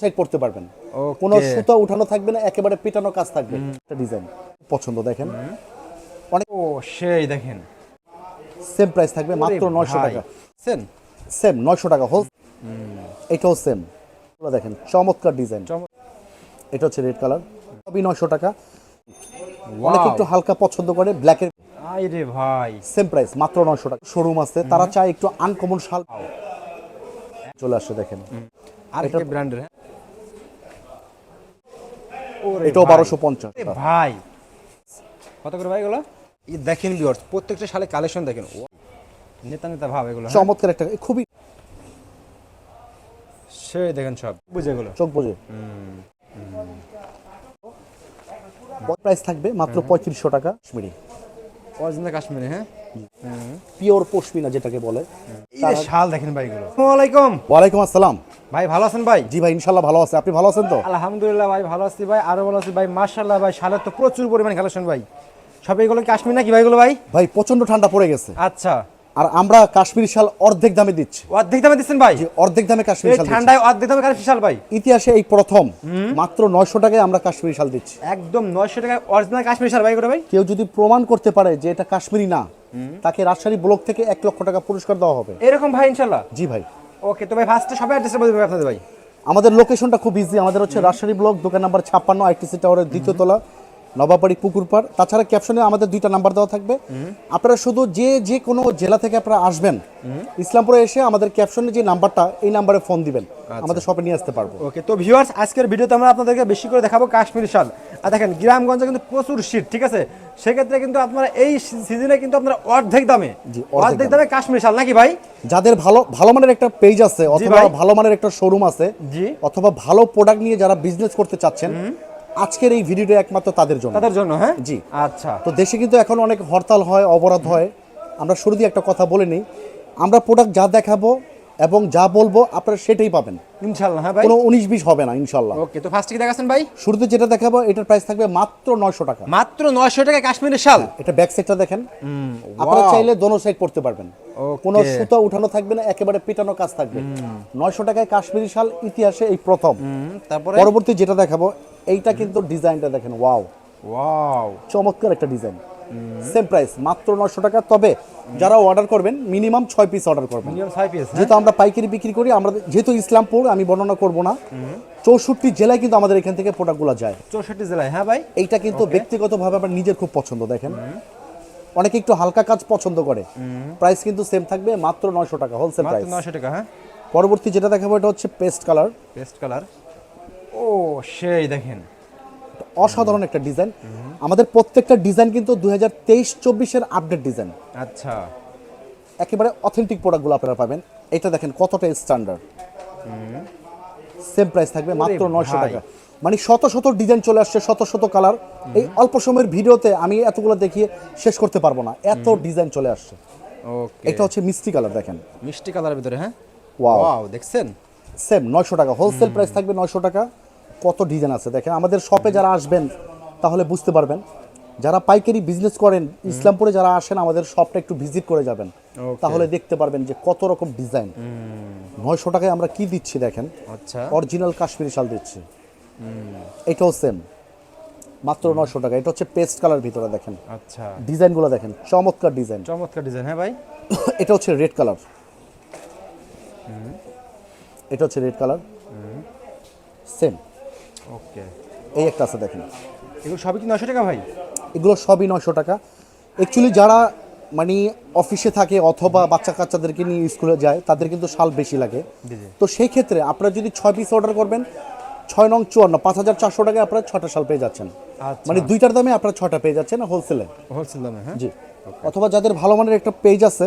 Side পড়তে পারবেন। কোনো সুতা উঠানো থাকবে না একেবারে পেটানো কাজ থাকবে। একটা ডিজাইন পছন্দ দেখেন। অনেক ও সেই দেখেন। সেম প্রাইস থাকবে মাত্র ওরে নয়শো ভাই। টাকা। সেম সেম নয়শো টাকা হোল এটাও সেম দেখেন চমৎকার ডিজাইন এটা হচ্ছে রেড কালার সবই নয়শো টাকা। অনেকে একটু হালকা পছন্দ করে ব্ল্যাকের আই রে ভাই। সেম প্রাইস মাত্র নয়শো টাকা। শোরুম আছে। তারা চায় একটু আনকমন শাল চলে আসছে দেখেন। আর কি ব্র্যান্ডের হ্যাঁ। এটাও ভাই। বারোশো পঞ্চাশ। ভাই। কত করে ভাই এগুলো? দেখেন প্রত্যেকটা সালে কালেকশন দেখেন। নেতা নেতা ভাব এগুলো হ্যাঁ? চমৎকার একটা খুবই সেই দেখেন সব। বুঝে এগুলো। চোখ বোঝে প্রাইস থাকবে মাত্র পঁয়ত্রিশশো টাকা কাশ্মীরি। অরিজিনাল কাশ্মীরি হ্যাঁ? পিওর পশমিনা যেটাকে বলে। এই শাল দেখেন ভাই এগুলো। আসসালামু আলাইকুম। ওয়ালাইকুম আসসালাম। ভাই ভালো আছেন ভাই? জি ভাই ইনশাল্লাহ ভালো আছে। আপনি ভালো আছেন তো? আলহামদুলিল্লাহ ভাই ভালো আছি ভাই আরও ভালো আছি ভাই। মার্শাল্লাহ ভাই শালের তো প্রচুর পরিমাণ কালেকশন ভাই। সব এগুলো কাশ্মীর নাকি ভাই এগুলো ভাই? ভাই প্রচণ্ড ঠান্ডা পড়ে গেছে। আচ্ছা। আর আমরা কাশ্মীরি শাল অর্ধেক দামে দিচ্ছি। অর্ধেক দামে দিচ্ছেন ভাই? অর্ধেক দামে কাশ্মীরি শাল। ঠান্ডায় অর্ধেক দামে কাশ্মীর শাল ভাই? ইতিহাসে এই প্রথম। মাত্র নয়শো টাকায় আমরা কাশ্মীরি শাল দিচ্ছি। একদম নয়শো টাকায় অরিজিনাল কাশ্মীর শাল ভাই এগুলো ভাই? কেউ যদি প্রমাণ করতে পারে যে এটা কাশ্মীরি না তাকে রাজশাহী ব্লক থেকে এক লক্ষ টাকা পুরস্কার দেওয়া হবে। এরকম ভাই ইনশাল্লাহ জি ভাই। ওকে তো ভাই ফার্স্টে সবাই অ্যাড্রেসটা বলে হবে আপনাদের ভাই। আমাদের লোকেশনটা খুব ইজি আমাদের হচ্ছে রাজশাহী ব্লক দোকান নাম্বার ছাপ্পান্ন আইটিসি টাওয়ারের দ্বিতীয় তলা। নবাবাড়ি পুকুরপাড় তাছাড়া ক্যাপশনে আমাদের দুইটা নাম্বার দেওয়া থাকবে। আপনারা শুধু যে যে কোনো জেলা থেকে আপনারা আসবেন ইসলামপুরে এসে আমাদের ক্যাপশনে যে নাম্বারটা এই নাম্বারে ফোন দিবেন। আমাদের শপে নিয়ে আসতে পারব। ওকে তো ভিউয়ার্স আজকের ভিডিওতে আমরা আপনাদেরকে বেশি করে দেখাবো কাশ্মীরি শাল। আর দেখেন গ্রামগঞ্জে কিন্তু প্রচুর শীত ঠিক আছে? সেক্ষেত্রে কিন্তু আপনারা এই সিজনে কিন্তু আপনারা অর্ধেক দামে অর্ধেক দামে। কাশ্মীরি শাল নাকি ভাই? যাদের ভালো ভালো মানের একটা পেজ আছে অথবা। ভালো মানের একটা শোরুম আছে জি। অথবা ভালো প্রোডাক্ট নিয়ে যারা বিজনেস করতে চাচ্ছেন আজকের এই ভিডিওটা একমাত্র তাদের জন্য। তাদের জন্য হ্যাঁ? জি। আচ্ছা। তো দেশে কিন্তু এখন অনেক হরতাল হয় অবরোধ হয়। আমরা শুরু দিয়ে একটা কথা বলে নিই। আমরা প্রোডাক্ট যা দেখাবো এবং যা বলব আপনারা সেটাই পাবেন। ইনশাল্লাহ হ্যাঁ ভাই। কোনো উনিশ বিশ হবে না ইনশাল্লাহ। ওকে তো ফার্স্টে কি দেখাচ্ছেন ভাই? শুরুতে যেটা দেখাবো এটার প্রাইস থাকবে মাত্র নয়শো টাকা। মাত্র নয়শো টাকা কাশ্মীরি শাল? এটা ব্যাক সাইডটা দেখেন। আপনারা চাইলে দোনো সাইড পড়তে পারবেন। কোনো সুতা উঠানো থাকবে না একেবারে পেটানো কাজ থাকবে। নয়শো টাকায় কাশ্মীরি শাল ইতিহাসে এই প্রথম। তারপরে? পরবর্তী যেটা দেখাবো এইটা কিন্তু ডিজাইনটা দেখেন ওয়াও ওয়াও চমৎকার একটা ডিজাইন। সেম প্রাইস মাত্র নয়শো টাকা। তবে যারা অর্ডার করবেন মিনিমাম ছয় পিস অর্ডার করবেন। পিস যেহেতু আমরা পাইকারি বিক্রি করি আমরা যেহেতু ইসলামপুর আমি বর্ণনা করব না। চৌষট্টি জেলায় কিন্তু আমাদের এখান থেকে প্রোডাক্টগুলো যায়। চৌষট্টি জেলায় হ্যাঁ ভাই? এইটা কিন্তু ব্যক্তিগতভাবে আমার নিজের খুব পছন্দ দেখেন। অনেকে একটু হালকা কাজ পছন্দ করে। প্রাইস কিন্তু সেম থাকবে মাত্র নয়শো টাকা হোলসেল প্রাইস নয়শো টাকা হ্যাঁ। পরবর্তী যেটা দেখাবো এটা হচ্ছে পেস্ট কালার পেস্ট কালার ও সেই দেখেন। অসাধারণ একটা ডিজাইন। আমাদের প্রত্যেকটা ডিজাইন কিন্তু দুই হাজার তেইশ চব্বিশের আপডেট ডিজাইন আচ্ছা। একেবারে অথেন্টিক প্রোডাক্টগুলো আপনারা পাবেন। এটা দেখেন কতটা স্ট্যান্ডার্ড সেম প্রাইস থাকবে মাত্র নয়শো টাকা। মানে শত শত ডিজাইন চলে আসছে শত শত কালার এই অল্প সময়ের ভিডিওতে আমি এতগুলো দেখিয়ে শেষ করতে পারব না। এত ডিজাইন চলে আসছে। ওকে এটা হচ্ছে মিষ্টি কালার দেখেন। মিষ্টি কালারের ভিতরে হ্যাঁ? ওয়াও ওয়াও দেখছেন? সেম নয়শো টাকা। হোলসেল প্রাইস থাকবে নয়শো টাকা। কত ডিজাইন আছে দেখেন। আমাদের শপে যারা আসবেন তাহলে বুঝতে পারবেন। যারা পাইকারি বিজনেস করেন ইসলামপুরে যারা আসেন আমাদের শপটা একটু ভিজিট করে যাবেন। তাহলে দেখতে পারবেন যে কত রকম ডিজাইন নয়শো টাকায় আমরা কি দিচ্ছি দেখেন? আচ্ছা। অরিজিনাল কাশ্মীরি শাল দিচ্ছি। এটাও সেম মাত্র নয়শো টাকা। এটা হচ্ছে পেস্ট কালার ভিতরে দেখেন। আচ্ছা। ডিজাইনগুলো দেখেন চমৎকার ডিজাইন চমৎকার ডিজাইন হ্যাঁ ভাই? এটা হচ্ছে রেড কালার এটা হচ্ছে রেড কালার সেম ওকে। এই একটা আছে দেখেন। এগুলো সবই কি নয়শো টাকা ভাই? এগুলো সবই নয়শো টাকা। অ্যাকচুয়ালি যারা মানে অফিসে থাকে অথবা বাচ্চা কাচ্চাদেরকে নিয়ে স্কুলে যায় তাদের কিন্তু শাল বেশি লাগে। তো সেই ক্ষেত্রে আপনারা যদি ছয় পিস অর্ডার করবেন ছয় নং চুয়ান্ন পাঁচ হাজার চারশো টাকায় আপনারা ছটা শাল পেয়ে যাচ্ছেন। আচ্ছা। মানে দুইটার দামে আপনারা ছটা পেয়ে যাচ্ছেন হোলসেলে হোলসেল দামে হ্যাঁ? জি। অথবা যাদের ভালো মানের একটা পেজ আছে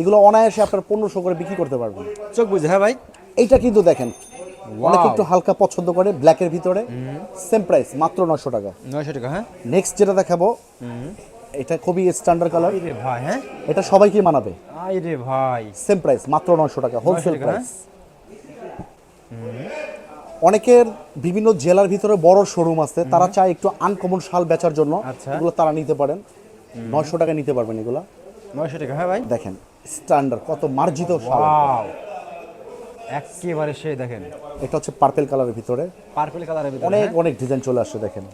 এগুলো অনায়াসে আপনার পনেরোশো করে বিক্রি করতে পারবেন। চোখ বুঝে হ্যাঁ ভাই? এইটা কিন্তু দেখেন অনেকে একটু হালকা পছন্দ করে ব্ল্যাকের ভিতরে। সেম প্রাইস মাত্র টাকা। নয়শো টাকা হ্যাঁ? নেক্সট যেটা দেখাবো এটা খুবই স্ট্যান্ডার্ড কালার ভাই হ্যাঁ? এটা সবাইকে মানাবে। ভাই। সেম প্রাইস মাত্র টাকা হোলসেল প্রাইস অনেকের বিভিন্ন জেলার ভিতরে বড় শোরুম আছে তারা চায় একটু আনকমন শাল বেচার জন্য। আচ্ছা। এগুলো তারা নিতে পারেন। নয়শো টাকা নিতে পারবেন এগুলো। নয়শো টাকা হ্যাঁ ভাই? দেখেন স্ট্যান্ডার্ড কত মার্জিত শাল। একেবারে সেই দেখেন। এটা হচ্ছে পার্পেল কালারের ভিতরে। পার্পল কালারের ভিতরে অনেক অনেক ডিজাইন চলে আসছে দেখেন।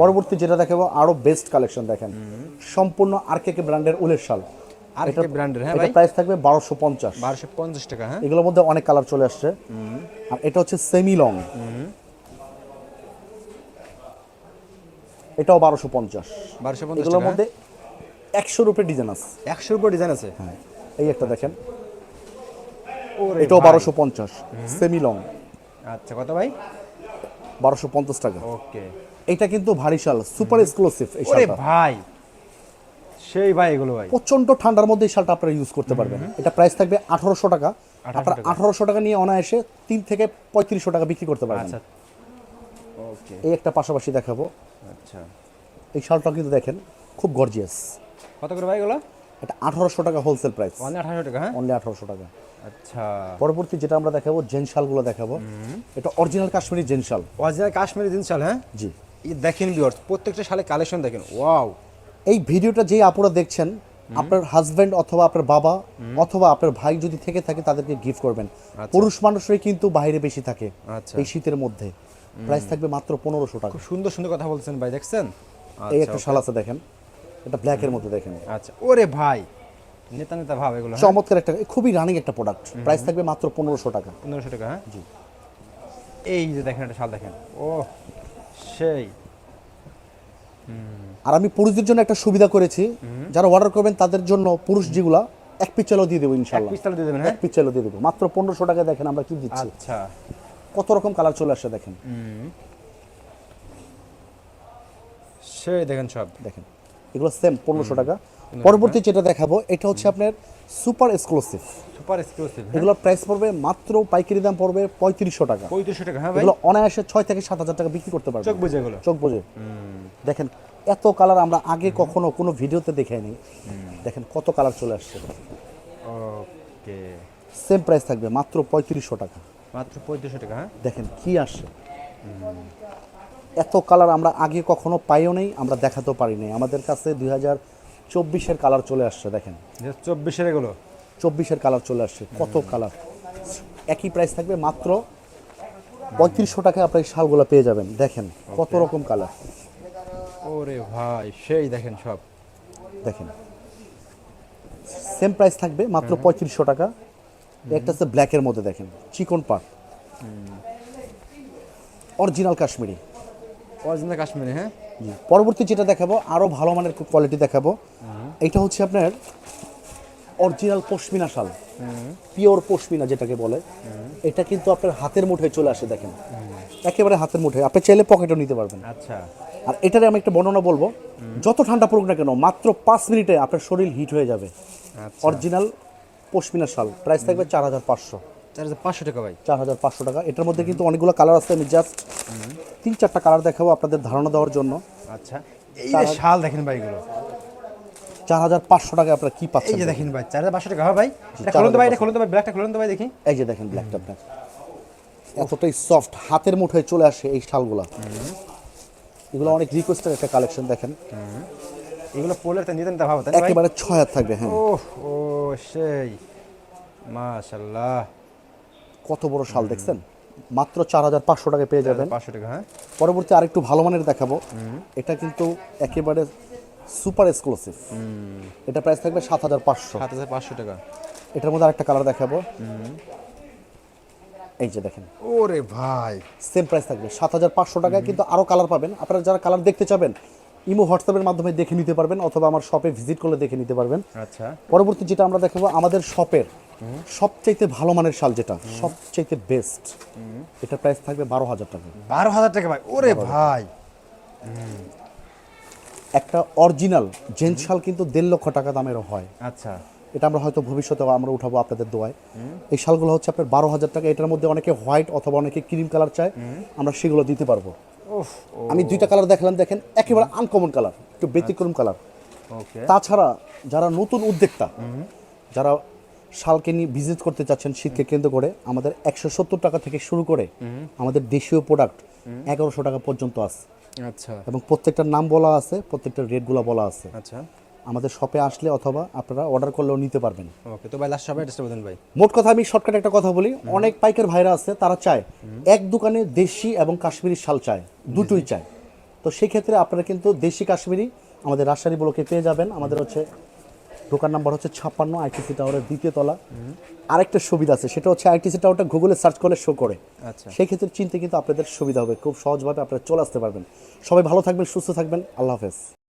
পরবর্তী যেটা দেখাবো আরও বেস্ট কালেকশন দেখেন। সম্পূর্ণ আরকেকে ব্র্যান্ডের উলের শাল। আর ব্র্যান্ডের হ্যাঁ ভাই। প্রাইস থাকবে বারোশো পঞ্চাশ। বারোশো পঞ্চাশ টাকা হ্যাঁ। এগুলোর মধ্যে অনেক কালার চলে আসছে। আর এটা হচ্ছে সেমি লং এটাও বারোশো পঞ্চাশ। বারোশো পঞ্চাশ এগুলোর মধ্যে একশোর উপরে ডিজাইন আছে। একশোর উপর ডিজাইন আছে? হ্যাঁ। এই একটা দেখেন। এটাও বারোশো পঞ্চাশ সেমি লং আচ্ছা কত ভাই? বারোশো পঞ্চাশ টাকা। ওকে। এটা কিন্তু ভারী শাল সুপার এক্সক্লুসিভ এই শালটা। ভাই সেই ভাই এগুলো ভাই। প্রচণ্ড ঠান্ডার মধ্যে এই শালটা আপনারা ইউজ করতে পারবেন। এটা প্রাইস থাকবে আঠারোশো টাকা। আপনারা আঠারোশো টাকা নিয়ে অনায়াসে তিন থেকে পঁয়ত্রিশশো টাকা বিক্রি করতে পারবেন। আচ্ছা। ওকে। এই একটা পাশাপাশি দেখাবো। আচ্ছা। এই শালটা কিন্তু দেখেন খুব গর্জিয়াস কত করে ভাই এগুলো? এটা আঠারোশো টাকা হোলসেল প্রাইস অনলি আঠারোশো টাকা হ্যাঁ? অনলি আঠারোশো টাকা। আচ্ছা। পরবর্তী যেটা আমরা দেখাবো জেন শালগুলো দেখাবো। এটা অরিজিনাল কাশ্মীরি জেন শাল অরিজিনাল কাশ্মীরি জিন্স শাল হ্যাঁ? জি। এই দেখেন বিয়ার্স প্রত্যেকটা শালে কালেকশন দেখেন ওয়াও এই ভিডিওটা যেই আপুরা দেখছেন আপনার হাজবেন্ড অথবা আপনার বাবা অথবা আপনার ভাই যদি থেকে থাকে তাদেরকে গিফট করবেন। পুরুষ মানুষরাই কিন্তু বাইরে বেশি থাকে আচ্ছা। এই শীতের মধ্যে। প্রাইস থাকবে মাত্র পনেরোশো টাকা। সুন্দর সুন্দর কথা বলছেন ভাই দেখছেন? এই আচ্ছা একটা শাল আছে দেখেন। এটা ব্ল্যাকের মধ্যে দেখেন। আচ্ছা। ওরে ভাই নেতা নেতা ভাব এগুলো হ্যাঁ? চমৎকার একটা খুবই রানিং একটা প্রোডাক্ট প্রাইস থাকবে মাত্র পনেরোশো টাকা। পনেরোশো টাকা হ্যাঁ? জি। এই যে দেখেন একটা শাল দেখেন। ও সেই। আর আমি পুরুষদের জন্য একটা সুবিধা করেছি। যারা অর্ডার করবেন তাদের জন্য পুরুষ যেগুলা এক পিস দিয়ে দেবো এক ইনশাল্লাহ দিয়ে দেবেন এক হ্যাঁ পিস দিয়ে দেবো। মাত্র পনেরোশো টাকা দেখেন আমরা কি দিচ্ছি। আচ্ছা। কত রকম কালার চলে আসে দেখেন। সেই দেখেন সব। দেখেন। এগুলো সেম পনেরোশো টাকা। পরবর্তী যেটা দেখাবো এটা হচ্ছে আপনার সুপার এক্সক্লুসিভ সুপার এক্সক্লুসিভ এগুলোর প্রাইস পড়বে মাত্র পাইকারি দাম পড়বে পঁয়ত্রিশশো টাকা। পঁয়ত্রিশশো টাকা হ্যাঁ ভাই। এগুলো অনায়াসে ছয় থেকে সাত হাজার টাকা বিক্রি করতে পারবে। চোখ বুঝে এগুলো। চোখ বোঝে দেখেন এত কালার আমরা আগে কখনো কোনো ভিডিওতে দেখাইনি। দেখেন কত কালার চলে আসছে। ওকে। সেম প্রাইস থাকবে মাত্র পঁয়ত্রিশশো টাকা। মাত্র পঁয়ত্রিশশো টাকা হ্যাঁ। দেখেন কি আসছে। এত কালার আমরা আগে কখনো পাইও নেই আমরা দেখাতেও পারিনি আমাদের কাছে দুই হাজার চব্বিশের কালার চলে আসছে দেখেন। চব্বিশের এগুলো? চব্বিশের কালার চলে আসছে কত কালার একই প্রাইস থাকবে মাত্র পঁয়ত্রিশশো টাকায় আপনার এই শালগুলো পেয়ে যাবেন দেখেন কত রকম কালার ওরে ভাই সেই দেখেন সব। দেখেন। সেম প্রাইস থাকবে মাত্র পঁয়ত্রিশশো টাকা। একটা হচ্ছে ব্ল্যাকের মধ্যে দেখেন চিকন পাট অরিজিনাল কাশ্মীরি। অরিজিনাল কাশ্মীরি হ্যাঁ? পরবর্তী যেটা দেখাবো আরও ভালো মানের কোয়ালিটি দেখাবো। এটা হচ্ছে আপনার অরিজিনাল পশমিনা শাল। পিওর পশমিনা যেটাকে বলে। এটা কিন্তু আপনার হাতের মুঠোয় চলে আসে দেখেন। একেবারে হাতের মুঠোয়। আপনি চাইলে পকেটও নিতে পারবেন। আচ্ছা। আর এটারে আমি একটা বর্ণনা বলব যত ঠান্ডা পড়ুক না কেন মাত্র পাঁচ মিনিটে আপনার শরীর হিট হয়ে যাবে। আচ্ছা। অরিজিনাল পশমিনা শাল। প্রাইস থাকবে চার হাজার পাঁচশো। চার হাজার পাঁচশো টাকা ভাই। চার হাজার পাঁচশো টাকা। এটার মধ্যে কিন্তু অনেকগুলো কালার আছে আমি জাস্ট তিন চারটা কালার দেখাবো আপনাদের ধারণা দেওয়ার জন্য। আচ্ছা। এই যে শাল দেখেন ভাই এগুলো। চার হাজার পাঁচশো টাকা আপনারা কি এই যে দেখেন ভাই চার হাজার পাঁচশো টাকা। হ্যাঁ ভাই এটা খুলুন তো ভাই এটা খুলুন তো ভাই ব্ল্যাকটা খুলুন তো ভাই দেখি। এই যে দেখেন ব্ল্যাকটা আপনার এতটাই সফট হাতের মুঠোয় চলে আসে এই শালগুলা। এগুলো অনেক রিকোয়েস্টের একটা কালেকশন দেখেন। এগুলো পড়লে একটা নিতেন তা একেবারে ছয় হাত থাকবে হ্যাঁ। ও সেই। মাশাল্লাহ। কত বড় শাল দেখছেন? মাত্র চার হাজার পাঁচশো টাকা পেয়ে যাবেন। পাঁচশো টাকা হ্যাঁ? পরবর্তী আরেকটু ভালো মানের দেখাবো। এটা কিন্তু একেবারে সুপার এক্সক্লুসিভ। এটা প্রাইস থাকবে সাত হাজার পাঁচশো। সাত হাজার পাঁচশো টাকা। এটার মধ্যে আরেকটা কালার দেখাবো। এই যে দেখেন। ওরে ভাই। সেম প্রাইস থাকবে। সাত হাজার পাঁচশো টাকায় কিন্তু আরও কালার পাবেন। আপনারা যারা কালার দেখতে চাবেন ইমো হোয়াটসঅ্যাপের মাধ্যমে দেখে নিতে পারবেন অথবা আমার শপে ভিজিট করলে দেখে নিতে পারবেন। আচ্ছা। পরবর্তী যেটা আমরা দেখাবো আমাদের শপের সবচাইতে ভালো মানের শাল যেটা সবচাইতে বেস্ট এটা প্রাইস থাকবে বারো হাজার টাকা। বারো হাজার টাকা ভাই ওরে ভাই। একটা অরিজিনাল জেন্টস শাল কিন্তু দেড় লক্ষ টাকা দামেরও হয়। আচ্ছা। এটা আমরা হয়তো ভবিষ্যতে আমরা উঠাবো আপনাদের দোয়ায়। এই শালগুলো হচ্ছে আপনার বারো হাজার টাকা এটার মধ্যে অনেকে হোয়াইট অথবা অনেকে ক্রিম কালার চায়। আমরা সেগুলো দিতে পারব। আমি দুইটা কালার দেখলাম দেখেন একেবারে আনকমন কালার একটু ব্যতিক্রম কালার তাছাড়া যারা নতুন উদ্যোক্তা যারা শালকে নিয়ে বিজনেস করতে চাচ্ছেন শীতকে কেন্দ্র করে আমাদের একশো সত্তর টাকা থেকে শুরু করে আমাদের দেশীয় প্রোডাক্ট এগারোশো টাকা পর্যন্ত আছে। আচ্ছা। এবং প্রত্যেকটার নাম বলা আছে প্রত্যেকটার রেটগুলো বলা আছে। আচ্ছা। আমাদের শপে আসলে অথবা আপনারা অর্ডার করলেও নিতে পারবেন। ওকে তো ভাই লাস্ট সবাই অ্যাড্রেসটা বলুন ভাই। মোট কথা আমি শর্টকাট একটা কথা বলি। অনেক পাইকার ভাইরা আছে তারা চায় এক দোকানে দেশি এবং কাশ্মীরি শাল চায় দুটোই চায়। তো সেই ক্ষেত্রে আপনারা কিন্তু দেশি কাশ্মীরি আমাদের রাজশাহী ব্লকে পেয়ে যাবেন। আমাদের হচ্ছে দোকান নাম্বার হচ্ছে ছাপ্পান্ন আইটিসি টাওয়ারের দ্বিতীয় তলা। আরেকটা সুবিধা আছে সেটা হচ্ছে আইটিসি টাওয়ারটা গুগলে সার্চ করলে শো করে। আচ্ছা। সেই ক্ষেত্রে চিনতে কিন্তু আপনাদের সুবিধা হবে খুব সহজভাবে আপনারা চলে আসতে পারবেন। সবাই ভালো থাকবেন সুস্থ থাকবেন। আল্লাহ হাফেজ।